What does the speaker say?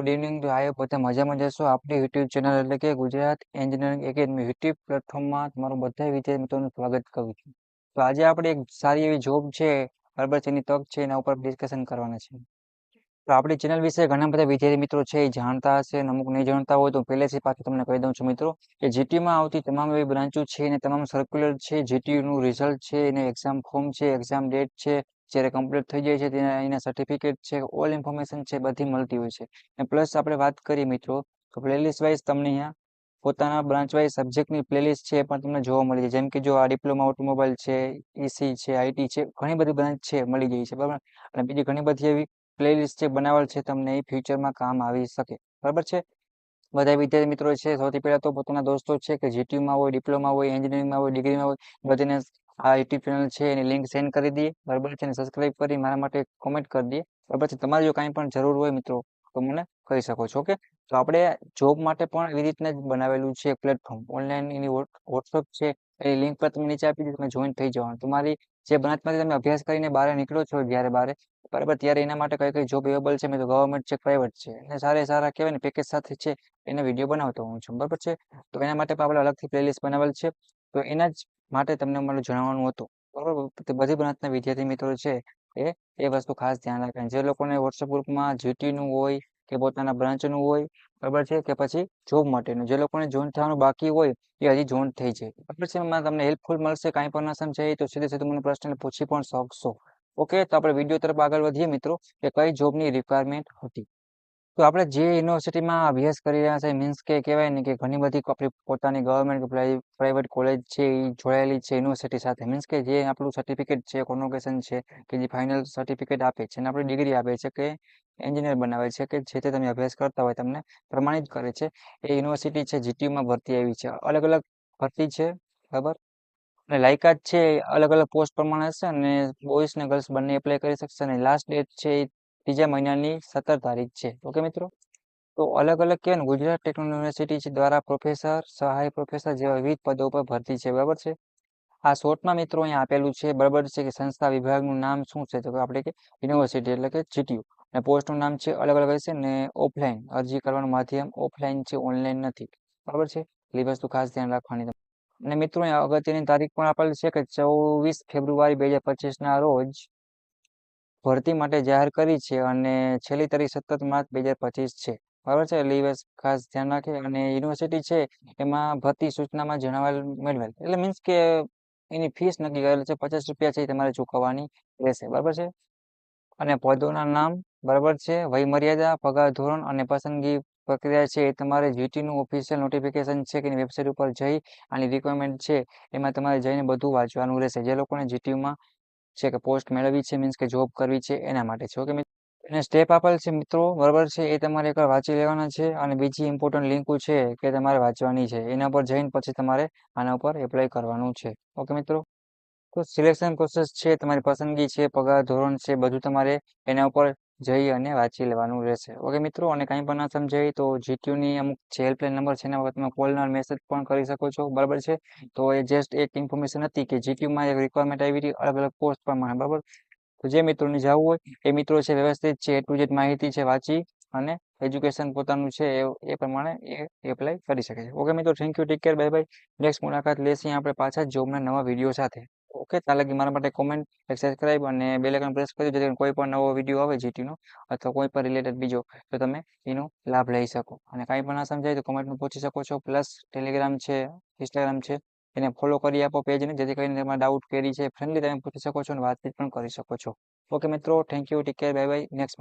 Good evening તો આયો પોતે મજામાં જશો આપણી યુટ્યુબ ચેનલ એટલે કે ગુજરાત એન્જિનિયરિંગ એકેડમી યુટ્યુબ પ્લેટફોર્મમાં તમારું બધા વિદ્યાર્થી મિત્રોનું સ્વાગત કરું છું. તો આજે આપણે એક સારી એવી જોબ છે, બરાબર છે, એની તક છે, એના ઉપર ડિસ્કશન કરવાના છે. તો આપણી ચેનલ વિશે ઘણા બધા વિદ્યાર્થી મિત્રો છે, એ જાણતા હશે અમુક નહીં જાણતા હોય તો પહેલેથી પાછું તમને કહી દઉં છું મિત્રો, કે જીટીયુમાં આવતી તમામ એવી બ્રાન્ચો છે, અને તમામ સર્ક્યુલર છે જીટીયુનું રિઝલ્ટ છે એને એક્ઝામ ફોર્મ છે એક્ઝામ ડેટ છે જ્યારે કમ્પ્લીટ થઈ જાય છે તેના, એના સર્ટિફિકેટ છે ઓલ ઇન્ફોર્મેશન છે, બધી મળતી હોય છે. અને પ્લસ આપણે વાત કરીએ મિત્રો, તો પ્લેલિસ્ટ વાઇઝ તમને અહીંયા પોતાના બ્રાન્ચ વાઇઝ સબ્જેક્ટની પ્લેલિસ્ટ છે એ પણ તમને જોવા મળી જાય. જેમ કે જો આ ડિપ્લોમા ઓટોમોબાઈલ છે ઈસી છે આઈટી છે, ઘણી બધી બ્રાન્ચ છે, મળી જાય છે, બરાબર? અને બીજી ઘણી બધી એવી પ્લેલિસ્ટ છે બનાવેલ છે તમને એ ફ્યુચરમાં કામ આવી શકે. બરાબર છે? બધા વિદ્યાર્થી મિત્રો છે, સૌથી પહેલા તો પોતાના દોસ્તો છે કે જીટીયુમાં હોય ડિપ્લોમા હોય એન્જિનિયરિંગમાં હોય ડિગ્રીમાં હોય, બધાને આ યુટ્યુબ ચેનલ છે, એની લિંક સેન્ડ કરી દઈએ. બરાબર છે, અને સબસ્ક્રાઇબ કરી મારા માટે કોમેન્ટ કરી દઈએ. બરાબર છે, તમારે જો કાંઈ પણ જરૂર હોય મિત્રો, તો મને કહી શકો છો, ઓકે? તો આપણે જોબ માટે પણ એવી રીતના જ બનાવેલું છે પ્લેટફોર્મ ઓનલાઈન એની વોટ્સઅપ છે એ લિંક પર તમે નીચે આપી દીધી તમે જોઈન થઈ જવાનું. તમારી જે બ્રાન્ચમાંથી તમે અભ્યાસ કરીને બહાર નીકળો છો જ્યારે બહાર બરાબર, ત્યારે એના માટે કઈ કઈ જોબ અવેલેબલ છે, મેં તો ગવર્મેન્ટ છે પ્રાઇવેટ છે, અને સારા સારા કહેવાય ને પેકેજ સાથે છે, એના વીડિયો બનાવતો હું છું, બરાબર છે? તો એના માટે પણ આપણે અલગથી પ્લેલિસ્ટ બનાવેલ છે. તો એના જ માટે તમને મને જણાવવાનું હતું. બરાબર? બધી બ્રાન્ચના વિદ્યાર્થી મિત્રો છે એ એ વસ્તુ ખાસ ધ્યાન રાખે. જે લોકોને વોટ્સઅપ ગ્રુપમાં જીટીનું હોય કે પોતાના બ્રાન્ચનું હોય બરાબર છે? કે પછી જોબ માટેનું. જે લોકોને જોઈન થવાનું બાકી હોય, એ હજી જોઈન થઈ જાય. બરાબર છે? એમાં તમને હેલ્પફુલ મળશે, કાંઈ પણ ના સમજાય તો સીધે સીધું મને પ્રશ્ન પૂછી પણ શકશો. ઓકે? તો આપણે વીડિયો તરફ આગળ વધીએ મિત્રો, કે કઈ જોબની રિક્વાયરમેન્ટ હતી? તો આપણે જે યુનિવર્સિટીમાં અભ્યાસ કરી રહ્યા છે મીન્સ કે કહેવાય ને કે ઘણી બધી આપણી પોતાની ગવર્મેન્ટ પ્રાઇવેટ કોલેજ છે એ જોડાયેલી છે યુનિવર્સિટી સાથે મીન્સ કે જે આપણું સર્ટિફિકેટ છે કોન્વોકેશન છે, કે જે ફાઇનલ સર્ટિફિકેટ આપે છે, અને આપણી ડિગ્રી આપે છે, કે એન્જિનિયર બનાવે છે, કે જે તે તમે અભ્યાસ કરતા હોય, તમને પ્રમાણિત કરે છે. એ યુનિવર્સિટી છે જીટીયુમાં ભરતી આવી છે. અલગ અલગ ભરતી છે, બરાબર? અને લાયકાત છે અલગ અલગ પોસ્ટ પ્રમાણે હશે, અને બોયસ ને ગર્લ્સ બંને એપ્લાય કરી શકશે, અને લાસ્ટ ડેટ છે એ ત્રીજા મહિનાની સત્તર તારીખ છે. ઓકે મિત્રો? તો અલગ અલગ કહેવાય ગુજરાત ટેકનોલોજી યુનિવર્સિટી દ્વારા પ્રોફેસર, સહાય પ્રોફેસર જેવા વિવિધ પદો પર ભરતી છે. બરાબર છે? આ શોર્ટમાં મિત્રો અહીંયા આપેલું છે, બરાબર છે કે સંસ્થા વિભાગનું નામ શું છે? તો આપણે કે યુનિવર્સિટી એટલે કે જીટીયુ. અને પોસ્ટનું નામ છે અલગ અલગ હશે ને ઓફલાઈન. અરજી કરવાનું માધ્યમ ઓફલાઈન છે, ઓનલાઈન નથી. બરાબર છે? એ વસ્તુ ખાસ ધ્યાન રાખવાની અને મિત્રો અહીંયા અગત્યની તારીખ પણ આપેલી છે કે ચોવીસ ફેબ્રુઆરી બે હજાર પચીસના રોજ ભરતી માટે જાહેર કરી છે અને છેલ્લી તારીખ સત્તર માર્ચ બે હજાર પચીસ છે. બરાબર છે? એટલે એ ખાસ ધ્યાન રાખે અને યુનિવર્સિટી છે એમાં ભરતી સૂચનામાં જણાવેલ મેળવેલ. એટલે મીન્સ કે એની ફીસ નક્કી કરેલ છે. પચાસ રૂપિયા છે એ તમારે ચૂકવવાની રહેશે. બરાબર છે? અને પદોના નામ બરાબર છે. વય મર્યાદા પગાર ધોરણ અને પસંદગી પ્રક્રિયા છે એ તમારે જીટીનું ઓફિશિયલ નોટિફિકેશન છે કે એની વેબસાઇટ ઉપર જઈ આની રિક્વાયરમેન્ટ છે એમાં તમારે જઈને બધું વાંચવાનું રહેશે. જે લોકોને જીટીયુમાં છે કે પોસ્ટ મેળવવી છે, મીન્સ કે જોબ કરવી છે, એના માટે છે. ઓકે એને સ્ટેપ આપેલ છે, મિત્રો. બરાબર છે? એ તમારે એકવાર વાંચી લેવાના છે. અને બીજી ઇમ્પોર્ટન્ટ લિંકો છે કે તમારે વાંચવાની છે. એના પર જઈને પછી તમારે આના ઉપર એપ્લાય કરવાનું છે. ઓકે, મિત્રો? તો સિલેક્શન પ્રોસેસ છે, તમારી પસંદગી છે, પગાર ધોરણ છે, બધું તમારે એના ઉપર જઈ અને વાંચી લેવાનું રહેશે. ઓકે, મિત્રો, અને કંઈ પણ ના સમજાય તો જીટીયુની અમુક જે હેલ્પલાઇન નંબર છે એના પર તમે કોલ મેસેજ પણ કરી શકો છો. બરાબર છે? તો એ જસ્ટ એક ઇન્ફોર્મેશન હતી કે જીટીયુમાં એક રિક્વાયરમેન્ટ આવી હતી, અલગ અલગ પોસ્ટ પ્રમાણે. બરાબર? તો જે મિત્રોને જવું હોય, એ મિત્રો છે વ્યવસ્થિત છે એ ટુ જેડ માહિતી છે વાંચી અને એજ્યુકેશન પોતાનું છે એ પ્રમાણે એ એપ્લાય કરી શકે છે. ઓકે, મિત્રો thank you take care bye bye next મુલાકાત લેશે આપણે પાછા જોબના નવા વીડિયો સાથે. ઓકે ત્યાં કે મારા માટે કોમેન્ટ સબસ્ક્રાઇબ અને બેલ આઇકન પ્રેસ કરી જેથી કોઈ પણ નવો વીડિયો આવે જીટીનો અથવા કોઈ પણ રિલેટેડ બીજો, તો તમે એનો લાભ લઈ શકો. અને કાંઈ પણ ના સમજાય તો કોમેન્ટમાં પૂછી શકો છો. પ્લસ ટેલિગ્રામ છે ઇન્સ્ટાગ્રામ છે, એને ફોલો કરી આપો પેજને જેથી કરીને તમારા ડાઉટ કેરી છે ફ્રેન્ડલી તમે પૂછી શકો છો અને વાતચીત પણ કરી શકો છો. ઓકે મિત્રો thank you take care bye bye next